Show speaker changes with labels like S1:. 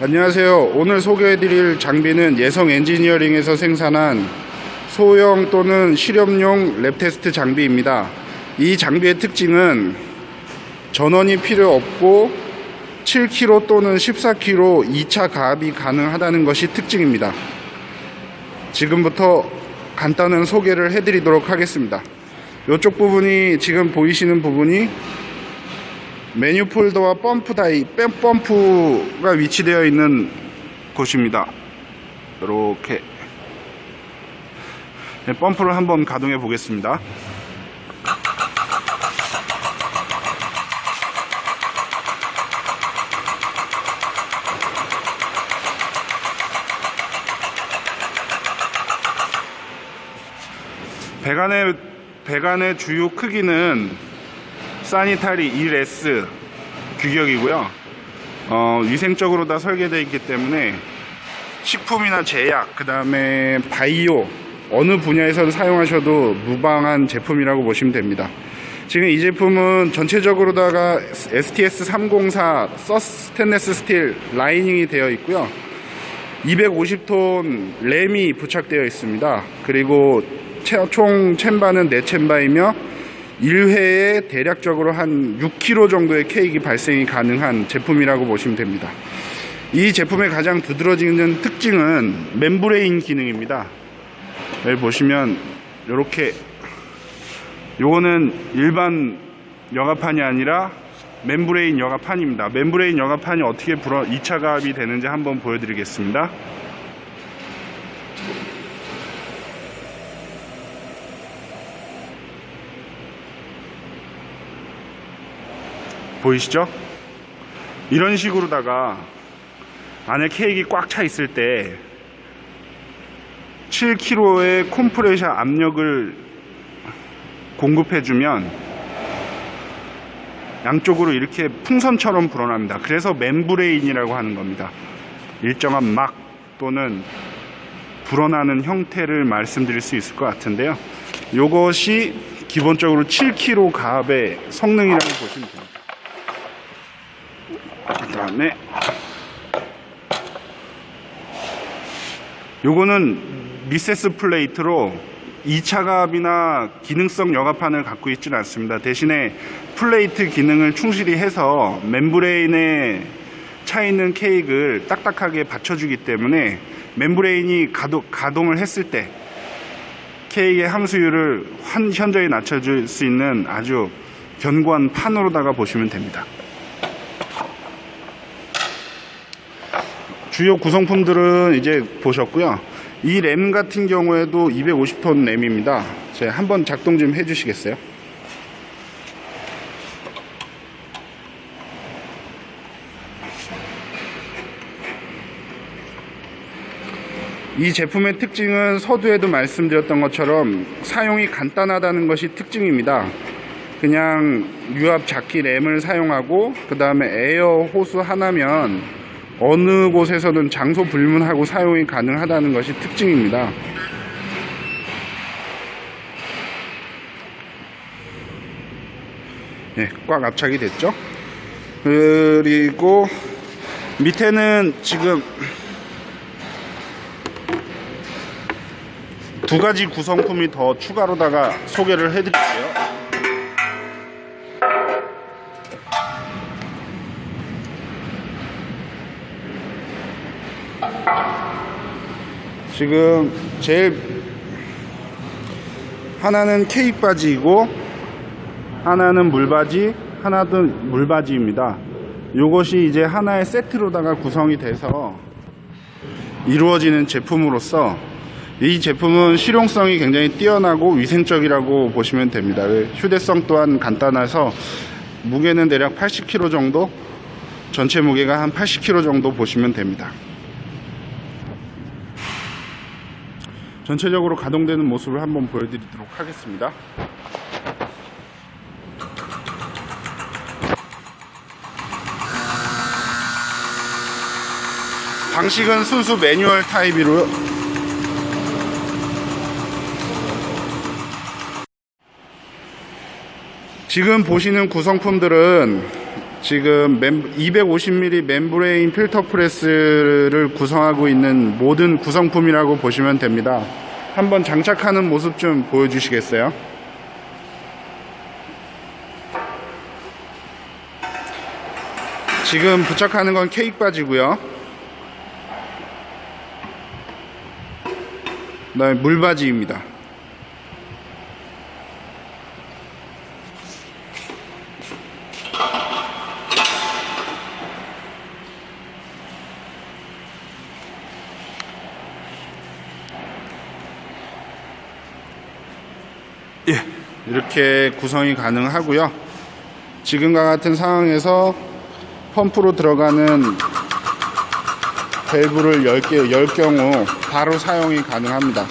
S1: 안녕하세요. 오늘 소개해드릴 장비는 예성 엔지니어링에서 생산한 소형 또는 실험용 랩 테스트 장비입니다. 이 장비의 특징은 전원이 필요 없고 7kg 또는 14kg 2차 가압이 가능하다는 것이 특징입니다. 지금부터 간단한 소개를 해드리도록 하겠습니다. 이쪽 부분이 지금 보이시는 부분이 메뉴폴더와 펌프 다이, 뺨 펌프가 위치되어 있는 곳입니다. 이렇게 네, 펌프를 한번 가동해 보겠습니다. 배관의 배관의 주요 크기는 사니타리 1S 규격이고요. 어, 위생적으로 다 설계되어 있기 때문에 식품이나 제약, 그 다음에 바이오 어느 분야에선 사용하셔도 무방한 제품이라고 보시면 됩니다. 지금 이 제품은 전체적으로다가 STS304 서스테인레스 스틸 라이닝이 되어 있고요. 250톤 램이 부착되어 있습니다. 그리고 채- 총 챔바는 4챔바이며 1회에 대략적으로 한 6kg 정도의 케이크 발생이 가능한 제품이라고 보시면 됩니다. 이 제품의 가장 두드러지는 특징은 멤브레인 기능입니다. 여기 보시면 이렇게 요거는 일반 여가판이 아니라 멤브레인 여가판입니다. 멤브레인 여가판이 어떻게 불어 2차 가압이 되는지 한번 보여드리겠습니다. 보이시죠? 이런 식으로다가 안에 케이크 꽉 차 있을 때 7kg의 콤프레셔 압력을 공급해주면 양쪽으로 이렇게 풍선처럼 불어납니다. 그래서 멤브레인이라고 하는 겁니다. 일정한 막 또는 불어나는 형태를 말씀드릴 수 있을 것 같은데요. 이것이 기본적으로 7kg 가압의 성능이라고 보시면 됩니다. 그 다음에 요거는 리세스 플레이트로 2차 가압이나 기능성 여가판을 갖고 있지는 않습니다. 대신에 플레이트 기능을 충실히 해서 멤브레인에 차 있는 케이크를 딱딱하게 받쳐주기 때문에 멤브레인이 가동, 가동을 했을 때 케이크의 함수율을 환, 현저히 낮춰줄 수 있는 아주 견고한 판으로다가 보시면 됩니다. 주요 구성품들은 이제 보셨고요. 이 램 같은 경우에도 250톤 램입니다. 제가 한번 작동 좀 해주시겠어요? 이 제품의 특징은 서두에도 말씀드렸던 것처럼 사용이 간단하다는 것이 특징입니다. 그냥 유압 자키 램을 사용하고 그 다음에 에어 호수 하나면 어느 곳에서든 장소 불문하고 사용이 가능하다는 것이 특징입니다. 예, 꽉 압착이 됐죠. 그리고 밑에는 지금 두 가지 구성품이 더 추가로다가 소개를 해드릴게요. 지금 제일 하나는 케이크 바지이고 하나는 물바지 하나는 물바지입니다. 이것이 이제 하나의 세트로다가 구성이 돼서 이루어지는 제품으로서 이 제품은 실용성이 굉장히 뛰어나고 위생적이라고 보시면 됩니다. 휴대성 또한 간단해서 무게는 대략 80kg 정도 전체 무게가 한 80kg 정도 보시면 됩니다 전체적으로 가동되는 모습을 한번 보여드리도록 하겠습니다. 방식은 순수 매뉴얼 타입이고요. 지금 보시는 구성품들은 지금 250mm 멤브레인 필터 프레스를 구성하고 있는 모든 구성품이라고 보시면 됩니다. 한번 장착하는 모습 좀 보여주시겠어요? 지금 부착하는 건 케이크 바지고요. 그다음에 물바지입니다. 예, 이렇게 구성이 가능하고요. 지금과 같은 상황에서 펌프로 들어가는 밸브를 10개, 열 경우 바로 사용이 가능합니다.